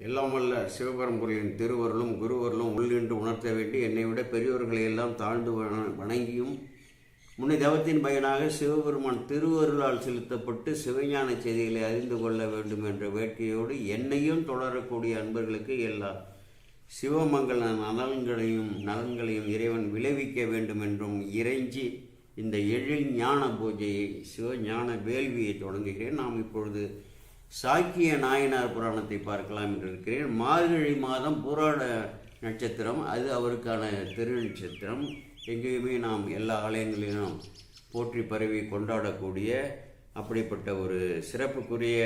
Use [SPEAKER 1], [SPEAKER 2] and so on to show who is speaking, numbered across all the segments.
[SPEAKER 1] எல்லாம் வல்ல சிவபரம்புரியின் திருவருளும் குருவருளும் உள்ளின்று உணர்த்த வேண்டி என்னை விட பெரியவர்களை எல்லாம் தாழ்ந்து வண- வணங்கியும். முன்னே தவத்தின் பயனாக சிவபெருமான் திருவருளால் செலுத்தப்பட்டு சிவஞான செய்திகளை அறிந்து கொள்ள வேண்டும் என்ற வேட்கையோடு என்னையும் தொடரக்கூடிய அன்பர்களுக்கு எல்லா சிவமங்கல நலன்களையும் நலன்களையும் இறைவன் விளைவிக்க வேண்டும் என்றும் இறைஞ்சி இந்த எழில் ஞான பூஜையை சிவஞான வேள்வியை தொடங்குகிறேன். நாம் இப்பொழுது சாக்கிய நாயனார் புராணத்தை பார்க்கலாம் என்று இருக்கிறேன். மார்கழி மாதம் புராண நட்சத்திரம் அது அவருக்கான திரு நட்சத்திரம் எங்கேயுமே நாம் எல்லா ஆலயங்களிலும் போற்றி பரவி கொண்டாடக்கூடிய அப்படிப்பட்ட ஒரு சிறப்புக்குரிய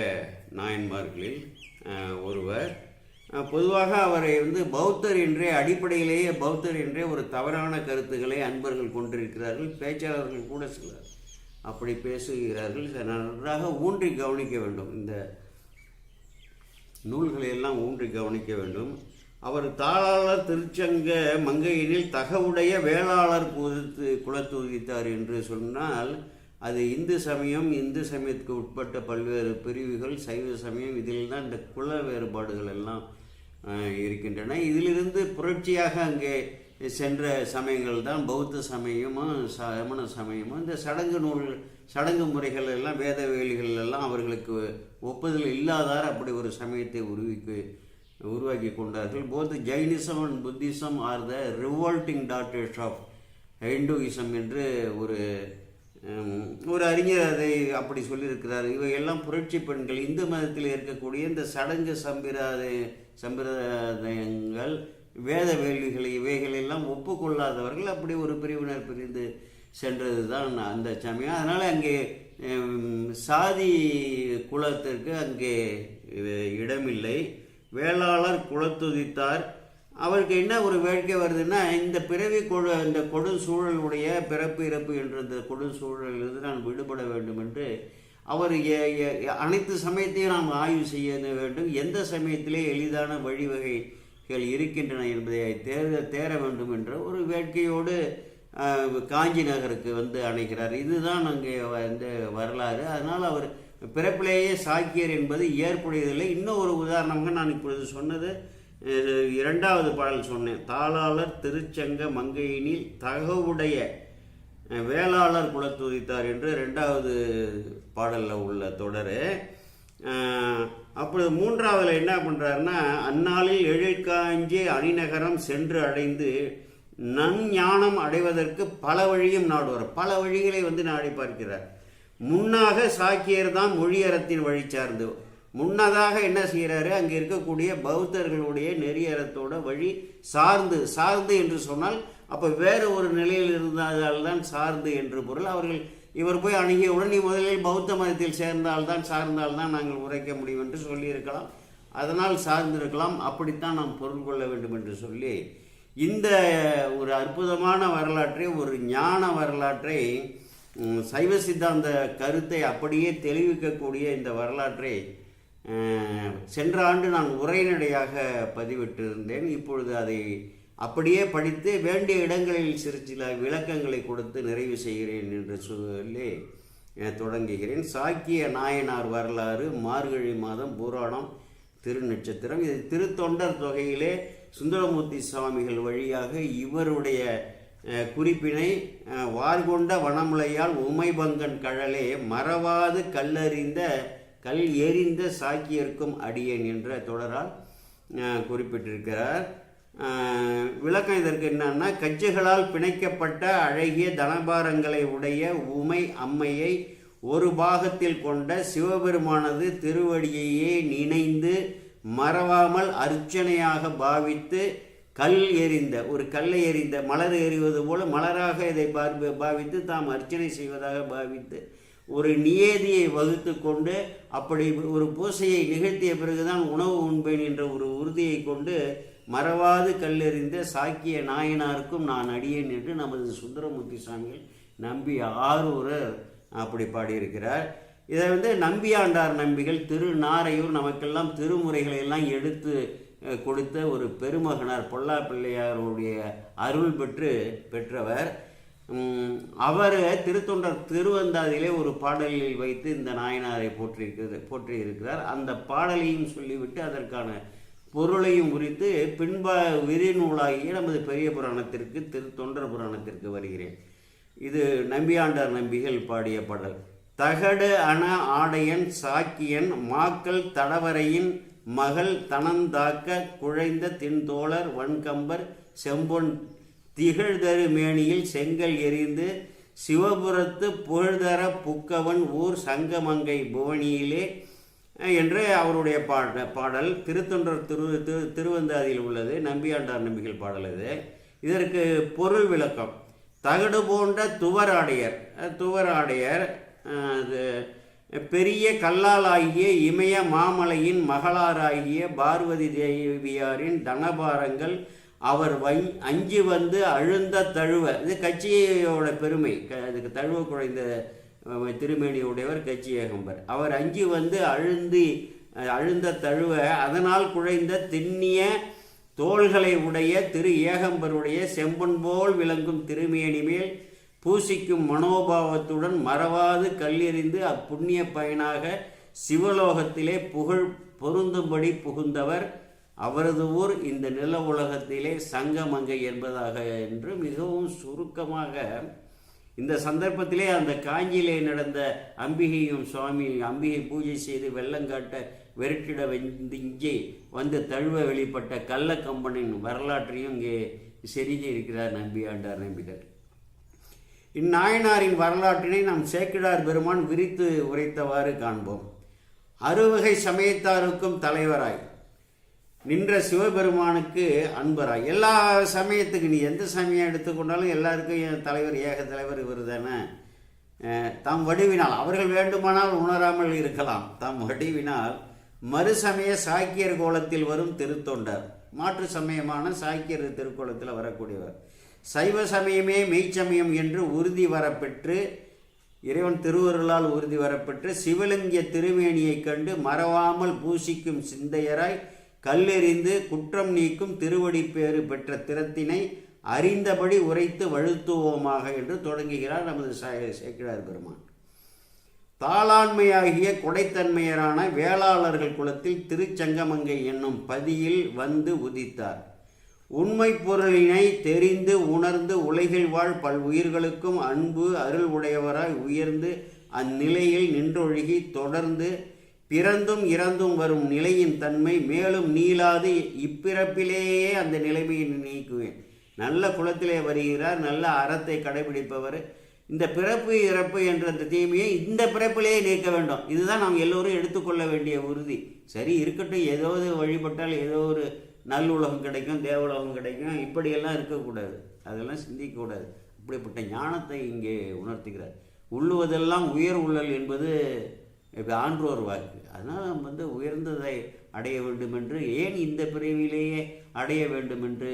[SPEAKER 1] நாயன்மார்களில் ஒருவர். பொதுவாக அவரை வந்து பௌத்தர் என்றே அடிப்படையிலேயே பௌத்தர் என்றே ஒரு தவறான கருத்துக்களை அன்பர்கள் கொண்டிருக்கிறார்கள். பேச்சாளர்கள் கூட சிலர். அப்படி பேசுகிறார்கள். இதை நன்றாக ஊன்றி கவனிக்க வேண்டும். இந்த நூல்களை எல்லாம் ஊன்றி கவனிக்க வேண்டும். அவர் தாளாளர் திருச்சங்க மங்கையினில் தகவுடைய வேளாளர் குதித்து குலத்து உதித்தார் என்று சொன்னால் அது இந்து சமயம் இந்து சமயத்துக்கு உட்பட்ட பல்வேறு பிரிவுகள் சைவ சமயம் இதில் தான் இந்த குல வேறுபாடுகள் எல்லாம் இருக்கின்றன. இதிலிருந்து புரட்சியாக அங்கே சென்ற சமயங்கள் தான் பௌத்த சமயமும் சமண சமயமும் இந்த சடங்கு நூல் சடங்கு முறைகள் எல்லாம் வேத வேலிகள் எல்லாம் அவர்களுக்கு ஒப்புதல் இல்லாதார் அப்படி ஒரு சமயத்தை உருவிக்கு உருவாக்கி கொண்டார்கள். Both Jainism and Buddhism are the revolting doctors of Hinduism என்று ஒரு ஒரு அறிஞர் அதை அப்படி சொல்லியிருக்கிறார். இவையெல்லாம் புரட்சி பெண்கள் இந்து மதத்தில் இருக்கக்கூடிய இந்த சடங்கு சம்பிரதாய சம்பிரதாயங்கள் வேத வேள்விகளை இவைகளெல்லாம் ஒப்புக்கொள்ளாதவர்கள் அப்படி ஒரு பிரிவினர் பிரிந்து சென்றது தான் அந்த சமயம். அதனால் அங்கே சாதி குலத்திற்கு அங்கே இடமில்லை. வேளாளர் குலத்துதித்தார். அவருக்கு என்ன ஒரு வேட்கை வருதுன்னா இந்த பிறவி கொடு இந்த கொடும் சூழலுடைய பிறப்பு இறப்பு என்ற இந்த கொடு சூழலிலிருந்து நான் விடுபட வேண்டும் என்று அவர் அனைத்து சமயத்தையும் நாம் ஆய்வு செய்ய வேண்டும். எந்த சமயத்திலே எளிதான வழிவகை இருக்கின்றன என்பதை தேர தேர வேண்டும் என்ற ஒரு வேட்கையோடு காஞ்சி நகருக்கு வந்து அணைகிறார் இதுதான் அங்கே வந்து வரலாறு. அதனால் அவர் பிறப்பிலேயே சாக்கியர் என்பது ஏற்புடையதில்லை. இன்னும் ஒரு உதாரணமாக நான் இப்பொழுது சொன்னது இரண்டாவது பாடல் சொன்னேன். தாளாளர் திருச்சங்க மங்கையினில் தகவுடைய வேளாளர் குலத்துதித்தார் என்று ரெண்டாவது பாடலில் உள்ள தொடர். அப்பொழுது மூன்றாவதுல என்ன பண்ணுறாருன்னா அந்நாளில் எழிற்காஞ்சி அணிநகரம் சென்று அடைந்து நன்ஞானம் அடைவதற்கு பல வழியும் நாடுவார். பல வழிகளை வந்து நாடி பார்க்கிறார். முன்னாக சாக்கியர் தான் மொழியறத்தின் வழி சார்ந்து. முன்னதாக என்ன செய்கிறாரு? அங்கே இருக்கக்கூடிய பௌத்தர்களுடைய நெறியறத்தோட வழி சார்ந்து சார்ந்து என்று சொன்னால் அப்போ வேறு ஒரு நிலையில் இருந்ததால் தான் சார்ந்து என்று பொருள். அவர்கள் இவர் போய் அணுகியவுடன் நீ முதலில் பௌத்த மதத்தில் சேர்ந்தால்தான் சார்ந்தால்தான் நாங்கள் உரைக்க முடியும் என்று சொல்லியிருக்கலாம். அதனால் சார்ந்திருக்கலாம். அப்படித்தான் நாம் பொருள் கொள்ள வேண்டும் என்று சொல்லி இந்த ஒரு அற்புதமான வரலாற்றை ஒரு ஞான வரலாற்றை சைவ சித்தாந்த கருத்தை அப்படியே தெளிவிக்கக்கூடிய இந்த வரலாற்றை சென்ற ஆண்டு நான் உரைநடையாக பதிவிட்டிருந்தேன். இப்பொழுது அதை அப்படியே படித்து வேண்டிய இடங்களில் சிறு சில விளக்கங்களை கொடுத்து நிறைவு செய்கிறேன் என்று சொல்லி தொடங்குகிறேன். சாக்கிய நாயனார் வரலாறு மார்கழி மாதம் புராணம் திருநட்சத்திரம். இது திருத்தொண்டர் தொகையிலே சுந்தரமூர்த்தி சுவாமிகள் வழியாக இவருடைய குறிப்பினை வார்கொண்ட வனமுலையால் உமைபங்கன் கழலே மறவாது கல்லறிந்த கல் எறிந்த சாக்கியர்க்கும் அடியன் என்ற தொடரால் குறிப்பிட்டிருக்கிறார். விளக்கம் இதற்கு என்னன்னா கச்சைகளால் பிணைக்கப்பட்ட அழகிய தனபாரங்களை உடைய உமை அம்மையை ஒரு பாகத்தில் கொண்ட சிவபெருமானது திருவடியையே நினைந்து மறவாமல் அர்ச்சனையாக பாவித்து கல் எறிந்த ஒரு கல்லை எறிந்த மலர் எறிவது போல மலராக இதை பார்ப்பு பாவித்து தாம் அர்ச்சனை செய்வதாக பாவித்து ஒரு நியதியை வகுத்து கொண்டு அப்படி ஒரு பூசையை நிகழ்த்திய பிறகுதான் உணவு உண்பேன் என்ற ஒரு உறுதியை கொண்டு மறவாது கல்லெறிந்த சாக்கிய நாயனாருக்கும் நான் அடியேன் என்று நமது சுந்தரமூர்த்தி சுவாமிகள் நம்பி ஆரூரர் அப்படி பாடியிருக்கிறார். இதை வந்து நம்பியாண்டார் நம்பிகள் திருநாரையூர் நமக்கெல்லாம் திருமுறைகளை எல்லாம் எடுத்து கொடுத்த ஒரு பெருமகனார் பொல்லா பிள்ளையாருடைய அருள் பெற்று பெற்றவர். அவர் திருத்தொண்டர் திருவந்தாதியிலே ஒரு பாடலில் வைத்து இந்த நாயனாரை போற்றியிருக்கிறது போற்றியிருக்கிறார். அந்த பாடலையும் சொல்லிவிட்டு அதற்கான பொருளையும் குறித்து பின்ப விரிநூலாகிய நமது பெரிய புராணத்திற்கு திரு தொண்டர் புராணத்திற்கு வருகிறேன். இது நம்பியாண்டார் நம்பிகள் பாடிய பாடல். தகடு அண ஆடையன் சாக்கியன் மாக்கள் தடவரையின் மகள் தனந்தாக்க குழைந்த தின்தோழர் வன்கம்பர் செம்பொன் திகழ்தரு மேனியில் செங்கல் எரிந்து சிவபுரத்து புகழ்தர புக்கவன் ஊர் சங்கமங்கை புவனியிலே என்று அவருடைய பாட பாடல் திருத்தொண்டர் திரு திரு திருவந்தாதியில் உள்ளது. நம்பியாண்டார் நம்பிகள் பாடல் இது. இதற்கு பொருள் விளக்கம். தகடு போன்ற துவராடையர் துவராடையர் அது பெரிய கல்லாலாகிய இமய மாமலையின் மகளாராகிய பார்வதி தேவியாரின் தனபாரங்கள் அவர் வை அஞ்சு வந்து அழுந்த தழுவ. இது கட்சியோட பெருமை. க- அதுக்கு தழுவ குறைந்த திருமேனி திருமேனியுடையவர் கட்சி ஏகம்பர். அவர் அஞ்சு வந்து அழுந்தி அழுந்த தழுவ அதனால் குழைந்த திண்ணிய தோள்களை உடைய திரு ஏகம்பருடைய செம்பன் போல் விளங்கும் திருமேனி மேல் பூசிக்கும் மனோபாவத்துடன் மறவாது கல்லெறிந்து அப்புண்ணிய பயனாக சிவலோகத்திலே புகழ் பொருந்தும்படி புகுந்தவர் அவரது ஊர் இந்த நில உலகத்திலே சங்கமங்கை என்பதாக என்று மிகவும் சுருக்கமாக இந்த சந்தர்ப்பத்திலே அந்த காஞ்சியிலே நடந்த அம்பிகையும் சுவாமி அம்பிகை பூஜை செய்து வெள்ளங்காட்ட வெறிட்டிட வந்து இங்கே வந்து தழுவ வெளிப்பட்ட கள்ளக்கம்பனின் வரலாற்றையும் இங்கே செருகி இருக்கிறார் நம்பியாண்டார் நம்பிகள். இந்நாயனாரின் வரலாற்றினை நாம் சேக்கிடார் பெருமான் விரித்து உரைத்தவாறு காண்போம். அறுவகை சமயத்தாருக்கும் தலைவராய் நின்ற சிவபெருமானுக்கு அன்பராய் எல்லா சமயத்துக்கு நீ எந்த சமயம் எடுத்துக்கொண்டாலும் எல்லாருக்கும் என் தலைவர் ஏக தலைவர் இவர் தானே. தாம் வடிவினால் அவர்கள் வேண்டுமானால் உணராமல் இருக்கலாம். தாம் வடிவினால் மறுசமய சாக்கியர் கோலத்தில் வரும் திருத்தொண்டர். மாற்று சமயமான சாக்கியர் திருக்கோலத்தில் வரக்கூடியவர். சைவ சமயமே மெய்ச்சமயம் என்று உறுதி வரப்பெற்று இறைவன் திருவருளால் உறுதி வரப்பெற்று சிவலிங்க திருமேனியைக் கண்டு மறவாமல் பூசிக்கும் சிந்தையராய் கல்லெறிந்து குற்றம் நீக்கும் திருவடிப்பேறு பெற்ற திறத்தினை அறிந்தபடி உரைத்து வழுத்துவோமாக என்று தொடங்குகிறார் நமது சேக்கிழார் பெருமான். தாளாண்மையாகிய கொடைத்தன்மையரான வேளாளர்கள் குலத்தில் திருச்சங்கமங்கை என்னும் பதியில் வந்து உதித்தார். உண்மை பொருளினை தெரிந்து உணர்ந்து உலகில் வாழ் பல் உயிர்களுக்கும் அன்பு அருள் உடையவராய் உயர்ந்து அந்நிலையில் நின்றொழுகி தொடர்ந்து பிறந்தும் இறந்தும் வரும் நிலையின் தன்மை மேலும் நீளாது இப்பிறப்பிலேயே அந்த நிலைமையை நீக்குவேன். நல்ல குலத்திலே வருகிறார் நல்ல அறத்தை கடைபிடிப்பவர். இந்த பிறப்பு இறப்பு என்ற அந்த தீமையை இந்த பிறப்பிலேயே நீக்க வேண்டும். இதுதான் நாம் எல்லோரும் எடுத்துக்கொள்ள வேண்டிய உறுதி. சரி இருக்கட்டும் ஏதோ வழிபட்டால் ஏதோ ஒரு நல்லுலகம் கிடைக்கும் தேவலோகம் கிடைக்கும். இப்படியெல்லாம் இருக்கக்கூடாது. அதெல்லாம் சிந்திக்கக்கூடாது. இப்படிப்பட்ட ஞானத்தை இங்கே உணர்த்துகிறார். உள்ளுவதெல்லாம் உயர் உள்ளல் என்பது இப்போ ஆன்றோர் வாக்கு அதனால் நம்ம வந்து உயர்ந்ததை அடைய வேண்டும் என்று ஏன் இந்த பிறவியிலேயே அடைய வேண்டும் என்று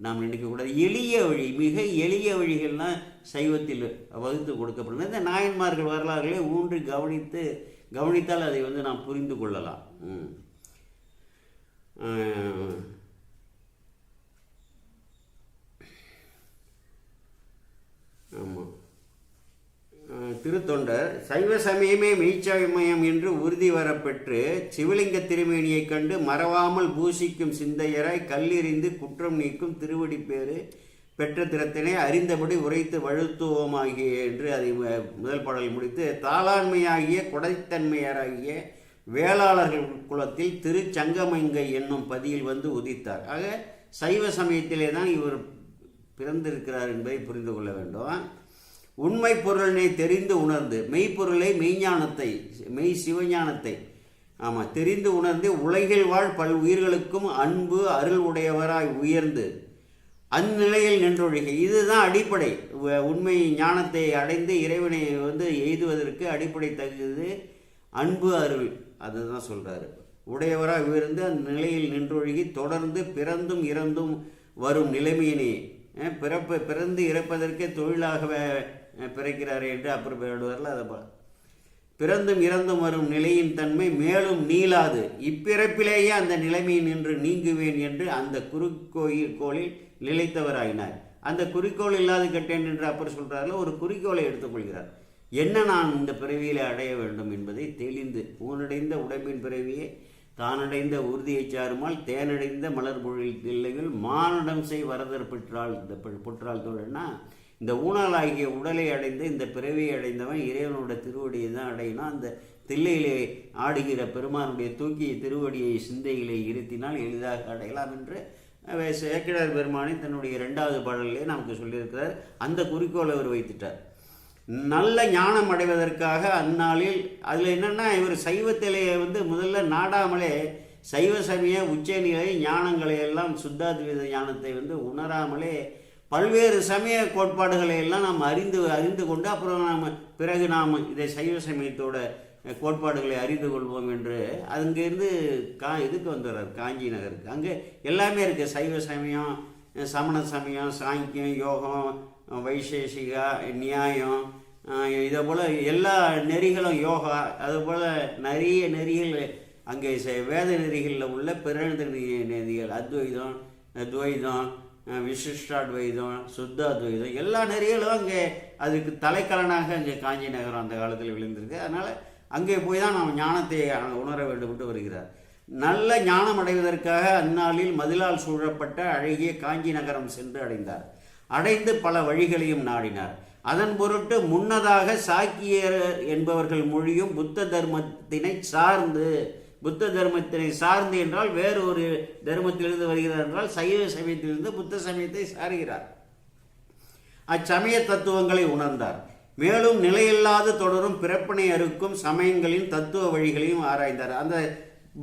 [SPEAKER 1] நாம் நினைக்கக்கூடாது எளிய வழி மிக எளிய வழிகள்லாம் சைவத்தில் வகுத்து கொடுக்கப்படுது இந்த நாயன்மார்கள் வரலாறுகளை ஊன்றி கவனித்து கவனித்தால் அதை வந்து நாம் புரிந்து கொள்ளலாம் ம். ஆஹ், ஆமாம் அஹ் திருத்தொண்டர் சைவ சமயமே மெய்ச்சமயம் என்று உறுதி வரப்பெற்று சிவலிங்க திருமேனியைக் கண்டு மறவாமல் பூசிக்கும் சிந்தையராய் கல்லெறிந்து குற்றம் நீக்கும் திருவடிப்பேறு பெற்ற திறத்தினை அறிந்தபடி உரைத்து வழுத்துவோமாகிய என்று அதை முதல் பாடல் முடித்து தாளாண்மையாகிய கொடைத்தன்மையராகிய வேளாளர்கள் குலத்தில் திருச்சங்கமங்கை என்னும் பதியில் வந்து உதித்தார். ஆக சைவ சமயத்திலே தான் இவர் பிறந்திருக்கிறார் என்பதை புரிந்து கொள்ள வேண்டும். உண்மை பொருளினை தெரிந்து உணர்ந்து மெய்ப்பொருளை மெய்ஞானத்தை மெய் சிவஞானத்தை. ஆமாம் தெரிந்து உணர்ந்து உலகில் வாழ் பல் உயிர்களுக்கும் அன்பு அருள் உடையவராய் உயர்ந்து அந்நிலையில் நின்றொழுகை. இதுதான் அடிப்படை. உண்மை ஞானத்தை அடைந்து இறைவனை வந்து எய்துவதற்கு அடிப்படை தகுது அன்பு அருள். அதுதான் சொல்கிறாரு உடையவராக உயர்ந்து அந்த நிலையில் நின்றொழுகி தொடர்ந்து பிறந்தும் இறந்தும் வரும் நிலைமையினை பிறப்பு பிறந்து இறப்பதற்கே தொழிலாகவே பிறக்கிறார் என்று அப்புறம் அதை பா- பிறந்தும் இறந்தும் வரும் நிலையின் தன்மை மேலும் நீளாது. இப்பிறப்பிலேயே அந்த நிலைமையை நின்று நீங்குவேன் என்று அந்த குறிக்கோயில் கோளில் நிலைத்தவராயினார். அந்த குறிக்கோள் இல்லாது கெட்டேன் என்று அப்புறம் சொல்கிறார்கள் ஒரு குறிக்கோளை எடுத்துக்கொள்கிறார். என்ன நான் இந்த பிறவியில் அடைய வேண்டும் என்பதை தெளிந்து ஊனடைந்த உடம்பின் பிறவியே தானடைந்த உறுதியைச் சாருமால் தேனடைந்த மலர் பொழில் தில்லைகள் மானடம் செய் வரதர் பெற்றால் இந்த பெற்றால் தோழன்னா இந்த ஊனாலாகிய உடலை அடைந்து இந்த பிறவியை அடைந்தவன் இறைவனோட திருவடியை தான் அடையினா அந்த தில்லையிலே ஆடுகிற பெருமானுடைய தூக்கிய திருவடியை சிந்தையிலே இருத்தினால் எளிதாக அடையலாம் என்று சேக்கிழார் பெருமானை தன்னுடைய இரண்டாவது பாடலிலே நமக்கு சொல்லியிருக்கிறார். அந்த குறிக்கோளை அவர் வைத்துட்டார். நல்ல ஞானம் அடைவதற்காக அந்நாளில் அதில் என்னென்னா இவர் சைவத்திலே வந்து முதல்ல நாடாமலே சைவ சமய உச்சநிலை ஞானங்களை எல்லாம் சுத்தாத்வித ஞானத்தை வந்து உணராமலே பல்வேறு சமய கோட்பாடுகளை எல்லாம் நாம் அறிந்து அறிந்து கொண்டு அப்புறம் நாம் பிறகு நாம் இதை சைவ சமயத்தோட கோட்பாடுகளை அறிந்து கொள்வோம் என்று அங்கேருந்து கா இதுக்கு வந்துடுறார் காஞ்சி நகருக்கு. அங்கே எல்லாமே இருக்குது சைவ சமயம் சமண சமயம் சாங்கியம் யோகம் வைசேஷிகா நியாயம் இதை போல் எல்லா நெறிகளும் யோகா அதுபோல் நிறைய நெறிகள் அங்கே வேத நெறிகளில் உள்ள பிறந்த நெறிகள் அத்வைதம் துவைதம் விசிஷ்டாத்வைதம் சுத்தாத்வைதம் எல்லா நெறிகளும் அங்கே அதுக்கு தலைக்கலனாக அங்கே காஞ்சி நகரம் அந்த காலத்தில் விழுந்திருக்கு. அதனால் அங்கே போய் தான் நாம் ஞானத்தை உணர வேண்டுபட்டு வருகிறார். நல்ல ஞானம் அடைவதற்காக அந்நாளில் மதிலால் சூழப்பட்ட அழகிய காஞ்சி நகரம் சென்று அடைந்தார். அடைந்து பல வழிகளையும் நாடினார். அதன் பொருட்டு முன்னதாக சாக்கியர் என்பவர்கள் மொழியும் புத்த தர்மத்தினை சார்ந்து புத்த தர்மத்தினை சார்ந்து என்றால் வேறு ஒரு தர்மத்திலிருந்து வருகிறார் என்றால் சைவ சமயத்திலிருந்து புத்த சமயத்தை சாருகிறார் அச்சமய தத்துவங்களை உணர்ந்தார். மேலும் நிலையில்லாது தொடரும் பிறப்பினை அறுக்கும் சமயங்களின் தத்துவ வழிகளையும் ஆராய்ந்தார். அந்த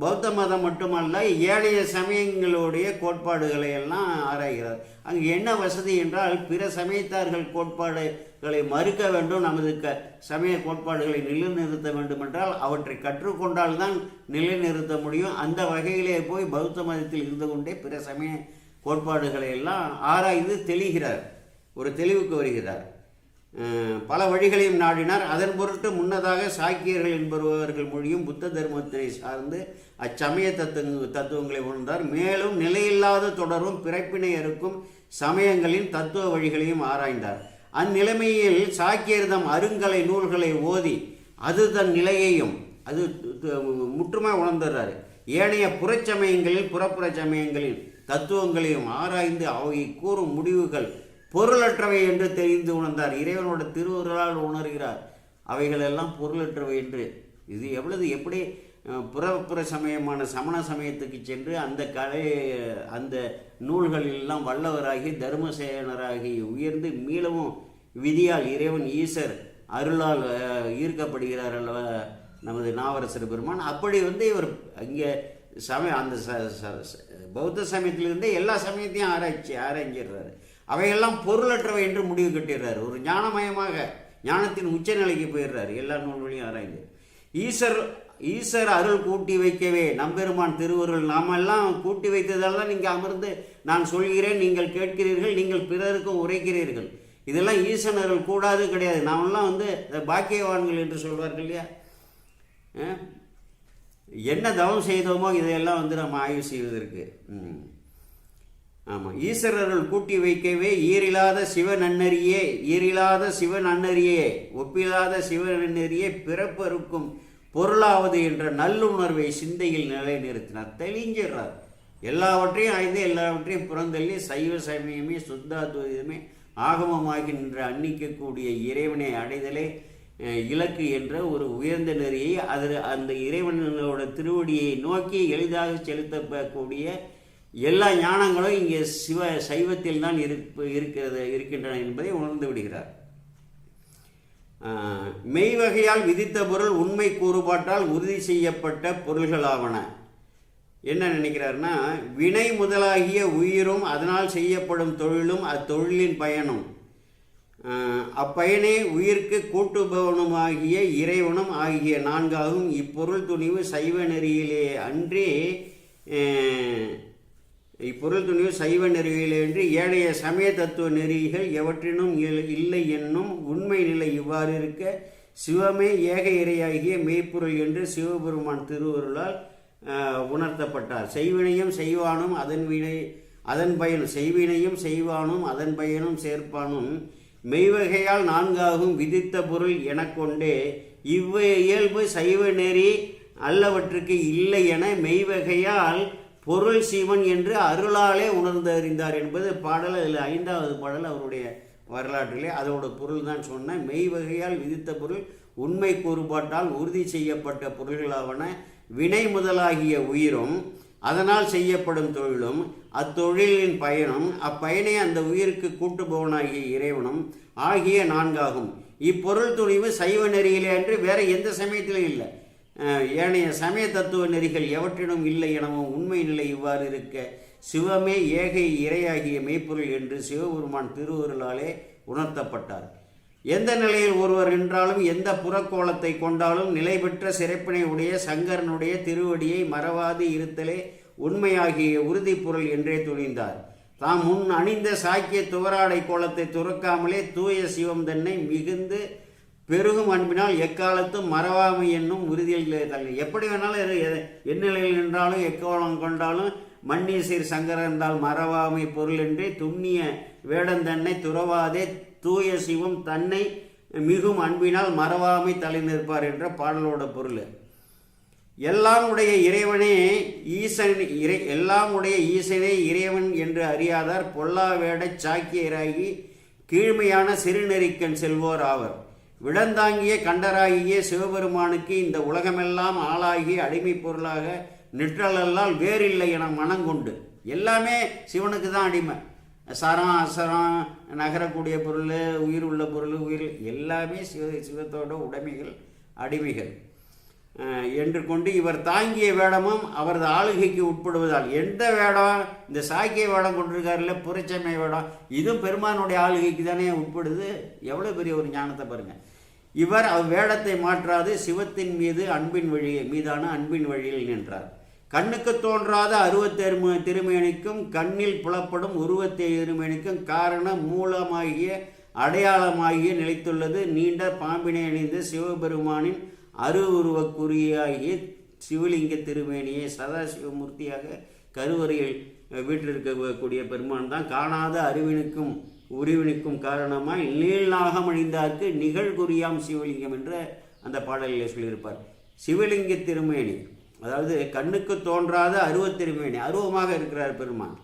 [SPEAKER 1] பௌத்த மதம் மட்டுமல்ல ஏழைய சமயங்களுடைய கோட்பாடுகளை எல்லாம் ஆராய்கிறார். அங்கு என்ன வசதி என்றால் பிற சமயத்தார்கள் கோட்பாடு களை மறுக்க வேண்டும் நமது க சமய கோட்பாடுகளை நிலைநிறுத்த வேண்டும் என்றால் அவற்றை கற்றுக்கொண்டால் தான் நிலைநிறுத்த முடியும். அந்த வகையிலே போய் பௌத்த மதத்தில் இருந்து கொண்டே பிற சமய கோட்பாடுகளை எல்லாம் ஆராய்ந்து தெளிகிறார். ஒரு தெளிவுக்கு வருகிறார். பல வழிகளையும் நாடினார். அதன் பொருட்டு முன்னதாக சாக்கியர்கள் என்பவர்கள் மொழியும் புத்த தர்மத்தினை சார்ந்து அச்சமய தத்துவ தத்துவங்களை உணர்ந்தார். மேலும் நிலையில்லாத தொடரும் பிறப்பினை இருக்கும் சமயங்களின் தத்துவ வழிகளையும் ஆராய்ந்தார். அந்நிலைமையில் சாக்கியர்தம் அருங்கலை நூல்களை ஓதி அது தன் நிலையையும் அது முற்றுமாக உணர்ந்துடுறாரு. ஏனைய புறச்சமயங்களில் புறப்புற சமயங்களின் தத்துவங்களையும் ஆராய்ந்து அவை கூறும் முடிவுகள் பொருளற்றவை என்று தெரிந்து உணர்ந்தார். இறைவனோட திருவுருளால் உணர்கிறார். அவைகளெல்லாம் பொருளற்றவை என்று. இது எவ்வளவு எப்படி புறப்புற சமயமான சமண சமயத்துக்கு சென்று அந்த கலை அந்த நூல்களிலெல்லாம் வல்லவராகி தர்மசேனராகி உயர்ந்து மீளவும் விதியால் இறைவன் ஈசர் அருளால் ஈர்க்கப்படுகிறார் அல்லவா நமது நாவரசர் பெருமான். அப்படி வந்து இவர் அங்கே சமய அந்த ச- ச- பௌத்த சமயத்திலிருந்தே எல்லா சமயத்தையும் ஆராய்ச்சி ஆராய்ஞ்சிடுறாரு. அவையெல்லாம் பொருளற்றவை என்று முடிவு கட்டிடுறாரு. ஒரு ஞானமயமாக ஞானத்தின் உச்சநிலைக்கு போயிடுறாரு. எல்லா நூல்களையும் ஆராய்ந்து. ஈஸ்வர் ஈஸ்வர அருள் கூட்டி வைக்கவே. நம்பெருமான் திருவருள் நாமெல்லாம் கூட்டி வைத்ததால் தான் நீங்கள் அமர்ந்து நான் சொல்கிறேன் நீங்கள் கேட்கிறீர்கள் நீங்கள் பிறருக்கும் உரைக்கிறீர்கள். இதெல்லாம் ஈசன் அருள் கூடாது கிடையாது. நாமெல்லாம் வந்து இந்த பாக்கியவான்கள் என்று சொல்வார்கள் இல்லையா? என்ன தவம் செய்தோமோ இதையெல்லாம் வந்து நம்ம ஆய்வு செய்வதற்கு. ஆமாம் ஈஸ்வரர்கள் கூட்டி வைக்கவே ஈரில்லாத சிவ நன்னறியே ஈரில்லாத சிவ நன்னறியே ஒப்பில்லாத சிவ நன்னறியே பிறப்பருக்கும் பொருளாவது என்ற நல்லுணர்வை சிந்தையில் நிலைநிறுத்தினார். தெளிஞ்சிடுறார். எல்லாவற்றையும் ஆய்ந்து எல்லாவற்றையும் புறந்தள்ளி சைவ சமயமே சுத்தாத்வதமே ஆகமமாகி நின்று அன்னிக்கக்கூடிய இறைவனை அடைதலே இலக்கு என்ற ஒரு உயர்ந்த நெறியை அது அந்த இறைவனோட திருவடியை நோக்கி எளிதாக செலுத்தக்கூடிய எல்லா ஞானங்களும் இங்கே சிவ சைவத்தில் தான் இருப்பு இருக்கிறது இருக்கின்றன என்பதை உணர்ந்து விடுகிறார். மெய்வகையால் விதித்த பொருள் உண்மை கூறுபாட்டால் உறுதி செய்யப்பட்ட பொருள்களாவன. என்ன நினைக்கிறாருன்னா வினை முதலாகிய உயிரும் அதனால் செய்யப்படும் தொழிலும் அத்தொழிலின் பயனும். அப்பயனே உயிர்க்கு கூட்டுபவனுமாகிய இறைவனும் ஆகிய நான்காகும் இப்பொருள் துணிவு சைவ நெறியிலே அன்றி இப்பொருள் துணிவு சைவ நெறியிலே அன்றி ஏழைய சமய தத்துவ நெறிகள் எவற்றினும் இல்- இல்லை என்னும் உண்மை நிலை இவ்வாறு இருக்க சிவமே ஏக இறையாகிய மெய்ப்பொருள் என்று சிவபெருமான் திருவருளால் உணர்த்தப்பட்டார். செய்வினையும் செய்வானும் அதன் வினை அதன் பயன் செய்வினையும் செய்வானும் அதன் பயனும் சேர்ப்பானும். மெய்வகையால் நான்காகும் விதித்த பொருள் எனக்கொண்டே இவ்வ இயல்பு சைவ நெறி அல்லவற்றுக்கு இல்லை என மெய்வகையால் பொருள் சீவன் என்று அருளாலே உணர்ந்து அறிந்தார் என்பது பாடல் அதில் ஐந்தாவது பாடல் அவருடைய வரலாற்றிலே. அதோட பொருள் தான் சொன்னேன் மெய்வகையால் விதித்த பொருள் உண்மை கூறுபாட்டால் உறுதி செய்யப்பட்ட பொருள்களாவன வினை முதலாகிய உயிரும் அதனால் செய்யப்படும் தொழிலும் அத்தொழிலின் பயனும் அப்பயனை அந்த உயிருக்கு கூட்டுபவனாகிய இறைவனும் ஆகிய நான்காகும். இப்பொருள் துணிவு சைவ நெறியிலே அன்று வேற எந்த சமயத்திலும் இல்லை. ஏனைய சமய தத்துவ நெறிகள் எவற்றினும் இல்லை எனவும் உண்மை நிலை இவ்வாறு இருக்க சிவமே ஏகை இறையாகிய மெய்ப்பொருள் என்று சிவபெருமான் திருவருளாலே உணர்த்தப்பட்டார். எந்த நிலையில் ஒருவர் என்றாலும் எந்த புறக்கோலத்தை கொண்டாலும் நிலை பெற்ற சிறப்பினை உடைய சங்கரனுடைய திருவடியை மறவாது இருத்தலே உண்மையாகிய உறுதி பொருள் என்றே துணிந்தார். தாம் முன் அணிந்த சாக்கிய துவராடை கோலத்தை துறக்காமலே தூய சிவம் தன்னை மிகுந்து பெருகும் அன்பினால் எக்காலத்தும் மறவாமை என்னும் உறுதியில் தங்க எப்படி வேணாலும் எது- எந்நிலையில் நின்றாலும் எக்கோலம் கொண்டாலும் மண்ணீசீர் சங்கரன் என்றால் மறவாமை பொருள் என்றே துண்ணிய வேடந்தன்னை துறவாதே தூய சிவம் தன்னை மிகும் அன்பினால் மறவாமை தலை நிற்பார் என்ற பாடலோட பொருள். எல்லாம் உடைய இறைவனே ஈசன் இறை எல்லாம் உடைய ஈசனே இறைவன் என்று அறியாதார் பொல்லா வேட சாக்கியராகி கீழ்மையான சிறுநெறிக்கண் செல்வோர் ஆவர். விடந்தாங்கிய கண்டராகிய சிவபெருமானுக்கு இந்த உலகமெல்லாம் ஆளாகி அடிமை பொருளாக நிற்றலல்லால் வேறில்லை என மனங்கொண்டு எல்லாமே சிவனுக்கு தான் அடிமை. சரம் அசரம் நகரக்கூடிய பொருள் உயிர் உள்ள பொருள் உயிர் எல்லாமே சிவ சிவத்தோட உடைமைகள் அடிமைகள். என்று கொண்டு இவர் தாங்கிய வேடமும் அவரது ஆளுகைக்கு உட்படுவதால் எந்த வேடம்? இந்த சாக்கிய வேடம் கொண்டிருக்காருல்ல புரட்சமை வேடம். இதுவும் பெருமானுடைய ஆளுகைக்கு தானே உட்படுது? எவ்வளோ பெரிய ஒரு ஞானத்தை பாருங்கள் இவர் அவர் வேடத்தை மாற்றாது சிவத்தின் மீது அன்பின் வழியை மீதான அன்பின் வழியில் நின்றார். கண்ணுக்கு தோன்றாத அருவத்தெரும திருமேனிக்கும் கண்ணில் புலப்படும் உருவத்தை திருமேனிக்கும் காரணம் மூலமாகிய அடையாளமாகிய நிலைத்துள்ளது. நீண்ட பாம்பினை அணிந்த சிவபெருமானின் அரு உருவக்குறியாகிய சிவலிங்க திருமேனியை சதாசிவமூர்த்தியாக கருவறையில் வீற்றிருக்கக்கூடிய பெருமான் தான். காணாத அறிவினுக்கும் உருவினுக்கும் காரணமாய் நீள்நாகம் அழிந்தார்க்கு நிகழ்குறியாம் சிவலிங்கம் என்ற அந்த பாடலில் சொல்லியிருப்பார். சிவலிங்க திருமேனி அதாவது கண்ணுக்கு தோன்றாத அருவத் திருமேனி அருவமாக இருக்கிறார் பெருமான்.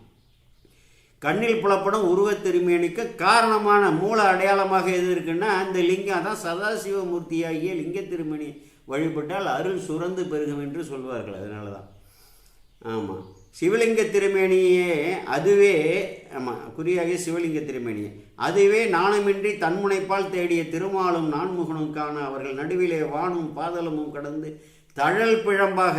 [SPEAKER 1] கண்ணில் புலப்படும் உருவத் திருமேனிக்கு காரணமான மூல அடையாளமாக எது இருக்குன்னா அந்த லிங்கம் தான் சதாசிவமூர்த்தியாகிய லிங்க திருமேனி வழிபட்டால் அருள் சுரந்து பெருகும் என்று சொல்வார்கள் அதனால தான் ஆமாம் சிவலிங்க திருமேனியே அதுவே ஆமாம் குறியாகிய சிவலிங்க திருமேனியே அதுவே நாணமின்றி தன்முனைப்பால் தேடிய திருமாலும் நான்முகனும் காண அவர்கள் நடுவிலே வானும் பாதலமும் கடந்து தழல் பிழம்பாக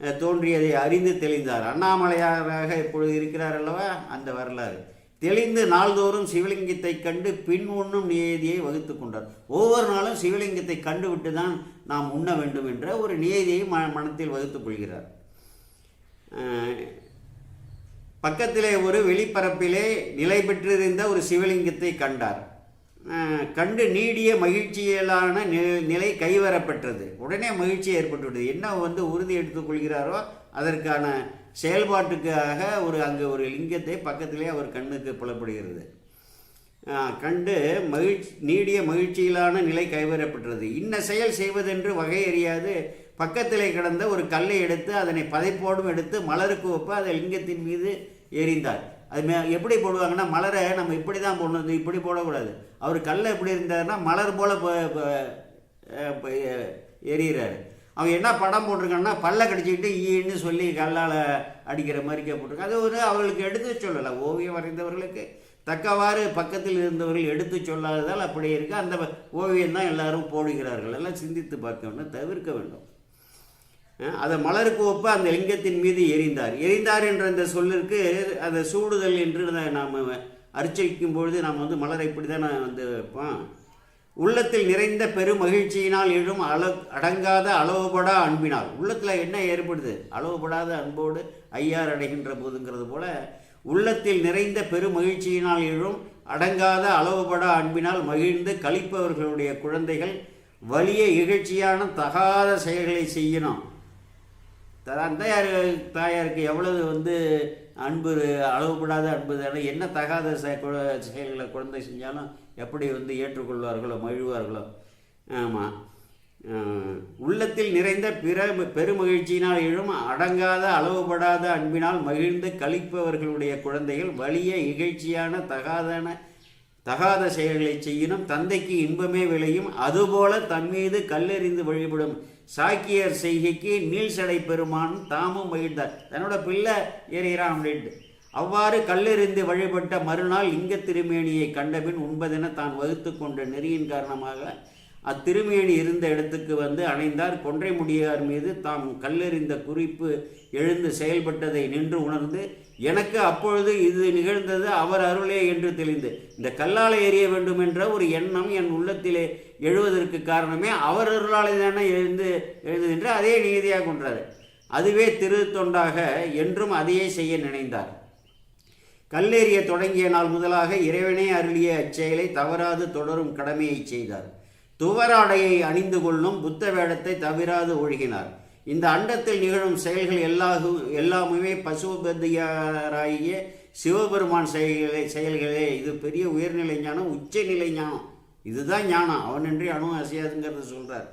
[SPEAKER 1] தோன்றியதை அறிந்து தெளிந்தார். அண்ணாமலையாராக இப்பொழுது இருக்கிறார் அல்லவா? அந்த வரலாறு. தெளிந்து நாள்தோறும் சிவலிங்கத்தை கண்டு பின் உண்ணும் நியதியை வகுத்து கொண்டார். ஒவ்வொரு நாளும் சிவலிங்கத்தை கண்டுவிட்டு தான் நாம் உண்ண வேண்டும் என்ற ஒரு நியதியை ம மனத்தில் வகுத்துக் கொள்கிறார். பக்கத்திலே ஒரு வெளிப்பரப்பிலே நிலை பெற்றிருந்த ஒரு சிவலிங்கத்தை கண்டார். கண்டு நீடிய மகிழ்ச்சியிலான நிலை கைவரப்பட்டது. உடனே மகிழ்ச்சி ஏற்பட்டுவிட்டது. என்ன வந்து உறுதி எடுத்துக்கொள்கிறாரோ அதற்கான செயல்பாட்டுக்காக ஒரு அங்கே ஒரு லிங்கத்தை பக்கத்திலே அவர் கண்ணுக்கு புலப்படுகிறது. கண்டு மகிழ்ச்சி நீடிய மகிழ்ச்சியிலான நிலை கைவரப்பட்டது. இன்ன செயல் செய்வதென்று வகை அறியாது. பக்கத்திலே கிடந்த ஒரு கல்லை எடுத்து அதனை பதைப்போடும் எடுத்து மலருக்கு ஒப்ப அதை லிங்கத்தின் மீது எரிந்தார் அது மே எப்படி போடுவாங்கன்னா மலரை நம்ம இப்படி தான் போடணும் இப்படி போடக்கூடாது. அவர் கல்லை எப்படி இருந்தாருன்னா மலர் போல் ப- அவங்க என்ன படம் போட்டிருக்காங்கன்னா பல்ல கடிச்சிக்கிட்டு ஈன்னு சொல்லி கல்லால் அடிக்கிற மாதிரி போட்டிருக்காங்க அது ஒரு அவர்களுக்கு எடுத்து சொல்லலை ஓவியம் வரைந்தவர்களுக்கு. தக்கவாறு பக்கத்தில் இருந்தவர்கள் எடுத்து சொல்லாததால் அப்படி இருக்குது அந்த ஓவியம் தான் எல்லாரும் போடுகிறார்கள். எல்லாம் சிந்தித்து பார்க்க வேண்டும் தவிர்க்க வேண்டும். அதை மலருக்கு ஒப்ப அந்த லிங்கத்தின் மீது எரிந்தார். எரிந்தார் என்ற அந்த சொல்லிற்கு அதை சூடுதல் என்று நாம் அர்ச்சிக்கும் பொழுது நாம் வந்து மலரை இப்படி தான் வந்து வைப்போம். உள்ளத்தில் நிறைந்த பெரும் மகிழ்ச்சியினால் எழும் அள அடங்காத அளவுபடா அன்பினால். உள்ளத்தில் என்ன ஏற்படுது? அளவுபடாத அன்போடு ஐயார் அடைகின்ற போதுங்கிறது போல உள்ளத்தில் நிறைந்த பெரும் மகிழ்ச்சியினால் எழும் அடங்காத அளவுபடா அன்பினால் மகிழ்ந்து கழிப்பவர்களுடைய குழந்தைகள் வலிய இகழ்ச்சியான தகாத செயல்களை செய்யணும். தந்தையார் தாயாருக்கு எவ்வளவு வந்து அன்பு அளவுபடாத அன்பு தானே என்ன தகாத செ- செயல்களை குழந்தை செஞ்சாலும் எப்படி வந்து ஏற்றுக்கொள்வார்களோ மகிழ்வார்களோ? ஆமாம் உள்ளத்தில் நிறைந்த பிற பெருமகிழ்ச்சியினால் எழும் அடங்காத அளவுபடாத அன்பினால் மகிழ்ந்து கழிப்பவர்களுடைய குழந்தைகள் வலிய இகழ்ச்சியான தகாதன தகாத செயல்களை செய்யினும் தந்தைக்கு இன்பமே விளையும். அதுபோல தம்மீது கல்லெறிந்து வழிபடும் சாக்கியர் செய்கைக்கு நீள்சடை பெருமான் தாமும் மகிழ்ந்தார். தன்னோட பிள்ளை ஏறுகிறான் அப்படின்ட்டு. அவ்வாறு கல்லெறிந்து வழிபட்ட மறுநாள் லிங்க திருமேனியை கண்டபின் உண்பதென தான் வகுத்து கொண்ட நெறியின் காரணமாக அத்திருமேனி இருந்த இடத்துக்கு வந்து அணைந்தார். கொன்றை முடியார் மீது தாம் கல்லெறிந்த குறிப்பு எழுந்து செயல்பட்டதை நின்று உணர்ந்து எனக்கு அப்பொழுது இது நிகழ்ந்தது அவர் அருளே என்று தெளிந்து இந்த கல்லாலை எறிய வேண்டும் என்ற ஒரு எண்ணம் என் உள்ளத்திலே எழுவதற்கு காரணமே அவர் அருளாலே தானே எழுந்து எழுதுகின்ற அதே நீதியாக கொன்றார் அதுவே திரு தொண்டாக என்றும் அதையே செய்ய நினைந்தார். கல்லெறிய தொடங்கிய நாள் முதலாக இறைவனே அருளிய அச்செயலை தவறாது தொடரும் கடமையை செய்தார். துவராடையை அணிந்து கொள்ளும் புத்த வேடத்தை தவிராது ஒழுகினார். இந்த அண்டத்தில் நிகழும் செயல்கள் எல்லா எல்லாமுமே பசுபதியாராகிய சிவபெருமான் செயல்களே செயல்களே. இது பெரிய உயர்நிலை ஞானம் உச்சநிலை ஞானம். இதுதான் ஞானம். அவனின்றி அணு அசையாதுங்கிறத சொல்றார்.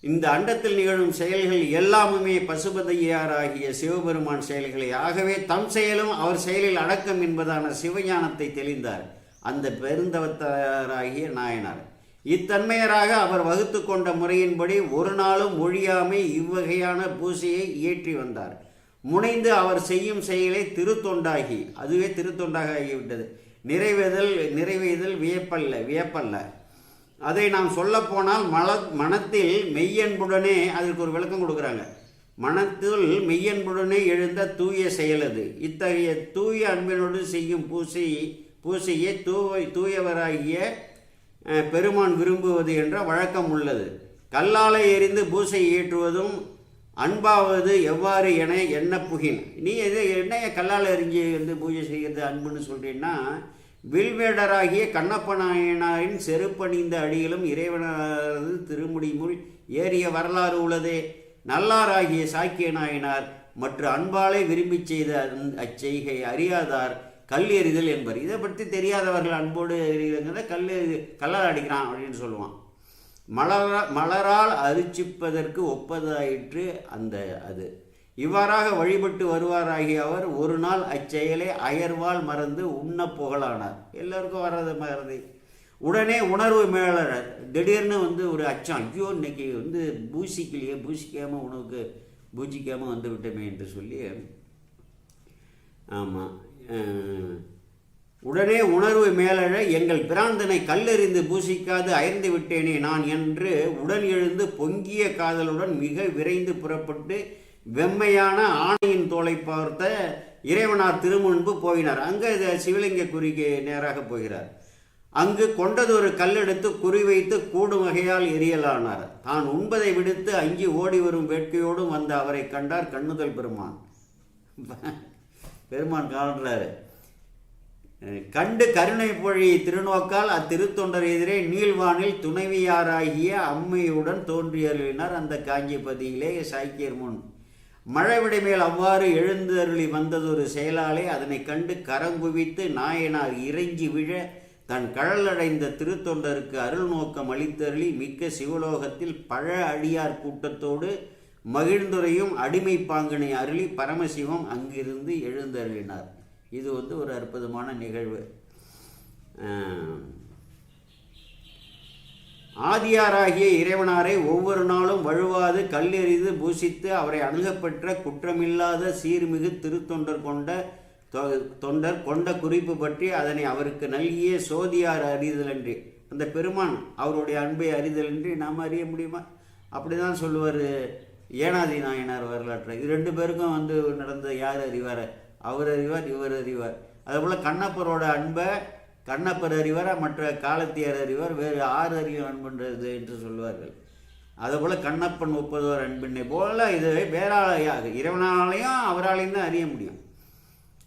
[SPEAKER 1] இந்த அண்டத்தில் நிகழும் செயல்கள் எல்லாமுமே பசுபதியாராகிய சிவபெருமான் செயல்களே. ஆகவே தம் செயலும் அவர் செயலில் அடக்கம் என்பதான சிவஞானத்தை தெளிந்தார். அந்த பெருந்தவத்தாராகிய நாயனார். இத்தன்மையராக அவர் வகுத்து கொண்ட முறையின்படி ஒரு நாளும் ஒழியாமை இவ்வகையான பூசையை இயற்றி வந்தார். முனைந்து அவர் செய்யும் செயலை திருத்தொண்டாகி அதுவே திருத்தொண்டாக ஆகிவிட்டது. நிறைவேதல் நிறைவேதல் வியப்பல்ல வியப்பல்ல. அதை நாம் சொல்லப்போனால் மல மனத்தில் மெய்யன்புடனே அதற்கு ஒரு விளக்கம் கொடுக்குறாங்க. மனத்தில் மெய்யன்புடனே எழுந்த தூய செயல் அது. இத்தகைய தூய அன்பினோடு செய்யும் பூசை பூசையை தூய தூயவராகிய பெருமான் விரும்புவது என்ற வழக்கம் உள்ளது. கல்லாலை எறிந்து பூசை ஏற்றுவதும் அன்பாவது எவ்வாறு என எண்ண புகின் நீ எது என்ன கல்லால் எரிஞ்சு வந்து பூஜை செய்கிறது அன்புன்னு சொல்கிறீன்னா வில்வேடராகிய கண்ணப்ப நாயனாரின் செருப்பணிந்த அடியிலும் இறைவனது திருமுடிமுள் ஏறிய வரலாறு உள்ளதே. நல்லாராகிய சாக்கிய நாயனார் மற்ற அன்பாலே விரும்பிச் செய்த அச்செய்கை அறியாதார். கல் எறிதல் என்பர். இதை பற்றி தெரியாதவர்கள் அன்போடு எறிகிறத கல் எறி- கல்லால் அடிக்கிறான் அப்படின்னு சொல்லுவான். மலரா மலரால் அரிச்சிப்பதற்கு ஒப்பதாயிற்று அந்த அது. இவ்வாறாக வழிபட்டு வருவாராகிய அவர் ஒரு நாள் அச்செயலை அயர்வால் மறந்து உண்ண புகழானார். எல்லோருக்கும் வர்றது மறந்து உடனே உணர்வு மேலர் திடீர்னு வந்து ஒரு அச்சம் ஐயோ இன்னைக்கு வந்து பூசிக்கலையே பூசிக்காமல் உணவுக்கு பூஜிக்காமல் வந்து விட்டோமே என்று சொல்லி ஆமாம் உடனே உணர்வு மேலழ எங்கள் பிராந்தனை கல்லெறிந்து பூசிக்காது அயர்ந்து விட்டேனே நான் என்று உடன் எழுந்து பொங்கிய காதலுடன் மிக விரைந்து புறப்பட்டு வெம்மையான ஆணையின் தோலை பார்த்த இறைவனார் திருமுன்பு போயினார். அங்கே சிவலிங்க குறிக்கு நேராக போகிறார். அங்கு கொண்டதொரு கல்லெடுத்து குறிவைத்து கூடும் வகையால் எரியலானார். தான் உண்பதை விடுத்து அங்கே ஓடி வரும் வேட்கையோடும் வந்த அவரை கண்டார் கண்ணுதல் பெருமான். பெருமான் காண்றாரு கண்டு கருணை பொழி திருநோக்கால் அத்திருத்தொண்டர் எதிரே நீள்வானில் துணைவியாராகிய அம்மையுடன் தோன்றியருளினார் அந்த காஞ்சிபதியிலே சாக்கியர் முன். மழைவிடை மேல் அவ்வாறு எழுந்தருளி வந்ததொரு செயலாலே அதனை கண்டு கரங்குவித்து நாயனார் இறைஞ்சி விழ தன் கழலடைந்த திருத்தொண்டருக்கு அருள் நோக்கம் அளித்தருளி மிக்க சிவலோகத்தில் பழ அடியார் கூட்டத்தோடு மகிழ்ந்துரையும் அடிமை பாங்கினை அருளி பரமசிவம் அங்கிருந்து எழுந்தருளினார். இது வந்து ஒரு அற்புதமான நிகழ்வு. ஆதியாராகிய இறைவனாரை ஒவ்வொரு நாளும் வழுவாது கல்லெறிது பூசித்து அவரை அணுகப்பெற்ற குற்றமில்லாத சீர்மிகு திருத்தொண்டர் கொண்ட தொ- தொண்டர் கொண்ட குறிப்பு பற்றி அதனை அவருக்கு நல்கிய சோதியார் அறிதலன்றி அந்த பெருமான் அவருடைய அன்பை அறிதலன்றி நாம் அறிய முடியுமா? அப்படிதான் சொல்லுவார். ஏனாதி நாயனார் வரலாற்றை. இது ரெண்டு பேருக்கும் வந்து நடந்த யார் அறிவார்? அவர் அறிவார் இவர் அறிவார். அதுபோல் கண்ணப்பரோட அன்பை கண்ணப்பர் அறிவார் மற்ற காலத்தியார் அறிவார்? வேறு ஆறு அறியும் அன்புன்றது என்று சொல்வார்கள். அதுபோல் கண்ணப்பன் ஒப்பதோர் அன்பின்னை போல இது வேறாலையாக இறைவனாலையும் அவராலையும் தான் அறிய முடியும்.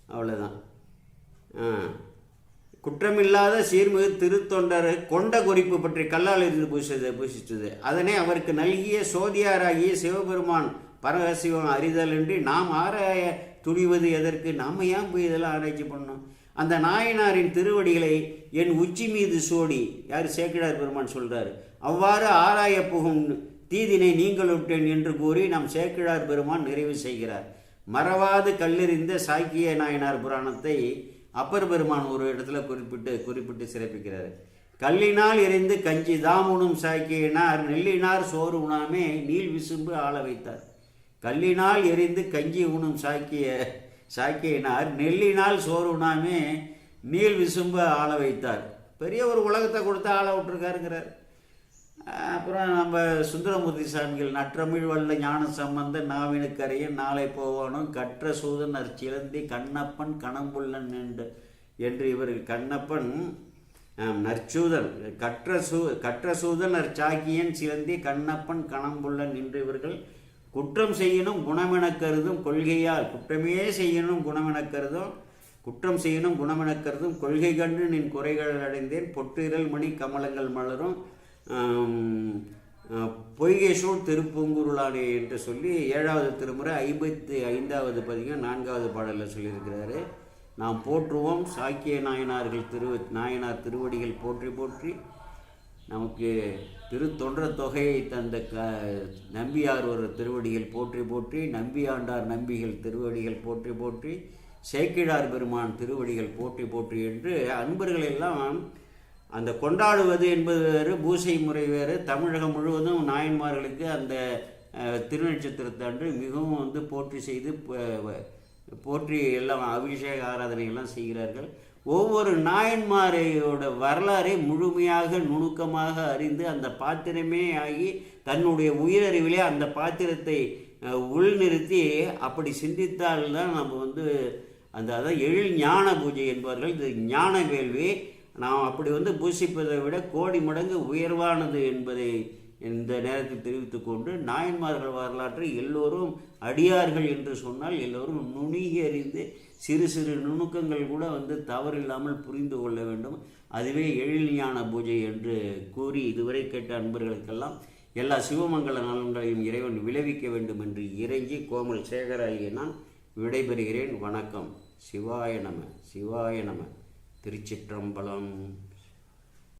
[SPEAKER 1] அவ்வளோதான் ஆ. குற்றமில்லாத சீர்மிகு திருத்தொண்டர் கொண்ட குறிப்பு பற்றி கல்லால் இருந்து பூசித்தது பூசித்தது. அதனை அவருக்கு நல்கிய சோதியாராகிய சிவபெருமான் பரமசிவம் என்று நாம் ஆராய துணிவது எதற்கு? நாம் ஏன் போய் இதெல்லாம் ஆராய்ச்சி பண்ணோம் அந்த நாயனாரின் திருவடிகளை என் உச்சி மீது சோடி யார் சேக்கிழார் பெருமான் சொல்கிறார் அவ்வாறு ஆராய புகும் தீதினை நீங்கள் விட்டேன் என்று கூறி நம் சேக்கிழார் பெருமான் நிறைவு செய்கிறார். மறவாது கல்லெறிந்த சாக்கிய நாயனார் புராணத்தை அப்பர் பெருமான் ஒரு இடத்துல குறிப்பிட்டு குறிப்பிட்டு சிறப்பிக்கிறார். கல்லினால் எரிந்து கஞ்சி தாமுனும் சாக்கியினார் நெல்லினார் சோறு உணாமே நீள் விசும்பு ஆள வைத்தார். கல்லினால் எரிந்து கஞ்சி உணும் சாக்கிய சாக்கியினார் நெல்லினால் சோறு உணாமே நீள் விசும்பு ஆள வைத்தார். பெரிய ஒரு உலகத்தை கொடுத்து ஆள விட்டுருக்காருங்கிறார். அப்புறம் நம்ம சுந்தரமூர்த்தி சாமிகள் நற்றமிழ் வல்ல ஞான சம்பந்த நாவினுக்கரையன் நாளை போவானும் கற்ற சூதனர் சிலந்தி கண்ணப்பன் கணம்புள்ளன் என்று என்று இவர் கண்ணப்பன் நற்சூதன் கற்ற சூ கற்ற சூதனர் சாக்கியன் சிலந்தி கண்ணப்பன் கணம்புள்ளன் என்று இவர்கள் குற்றம் செய்யணும் குணமென கருதும் கொள்கையால் குற்றமே செய்யணும் குணமென கருதும் குற்றம் செய்யணும் குணமென கருதும் கொள்கை கண்டு நின் குறைகள் அடைந்தேன் பொட்டிரல் மணி கமலங்கள் மலரும் ஆம், திருப்பொங்குருளானே என்று சொல்லி ஏழாவது திருமுறை ஐம்பத்தி ஐந்தாவது பதிகம் நான்காவது பாடலில் சொல்லியிருக்கிறாரு. நாம் போற்றுவோம் சாக்கிய நாயனார்கள் திரு நாயனார் திருவடிகள் போற்றி போற்றி. நமக்கு திருத்தொன்ற தொகையை தந்த க நம்பியார் ஒரு திருவடிகள் போற்றி போற்றி. நம்பியாண்டார் நம்பிகள் திருவடிகள் போற்றி போற்றி. சேக்கிழார் பெருமான் திருவடிகள் போற்றி போற்றி என்று அன்பர்களெல்லாம் அந்த கொண்டாடுவது என்பது வேறு பூசை முறை வேறு. தமிழகம் முழுவதும் நாயன்மார்களுக்கு அந்த திருநட்சத்திரத்தை அன்று மிகவும் வந்து போற்றி செய்து போற்றி எல்லாம் அபிஷேக ஆராதனையெல்லாம் செய்கிறார்கள். ஒவ்வொரு நாயன்மாரையோட வரலாறை முழுமையாக நுணுக்கமாக அறிந்து அந்த பாத்திரமே ஆகி தன்னுடைய உயிரறிவிலே அந்த பாத்திரத்தை உள்நிறுத்தி அப்படி சிந்தித்தால்தான் நம்ம வந்து அந்த அதான் எழில் ஞான பூஜை என்பார்கள். இது ஞான வேள்வி நாம் அப்படி வந்து பூசிப்பதை விட கோடி மடங்கு உயர்வானது என்பதை இந்த நேரத்தில் தெரிவித்து கொண்டு நாயன்மார்கள் வரலாற்றை எல்லோரும் அடியார்கள் என்று சொன்னால் எல்லோரும் நுணுகி அறிந்து சிறு சிறு நுணுக்கங்கள் கூட வந்து தவறில்லாமல் புரிந்து கொள்ள வேண்டும். அதுவே எழில் ஞான பூஜை என்று கூறி இதுவரை கேட்ட அன்பர்களுக்கெல்லாம் எல்லா சிவமங்கல நலன்களையும் இறைவன் விளைவிக்க வேண்டும் என்று இறைஞ்சி கோமல் சேகராகிய நான் விடைபெறுகிறேன். வணக்கம். சிவாய நம சிவாய நம. திருச்சிற்றம்பலம்.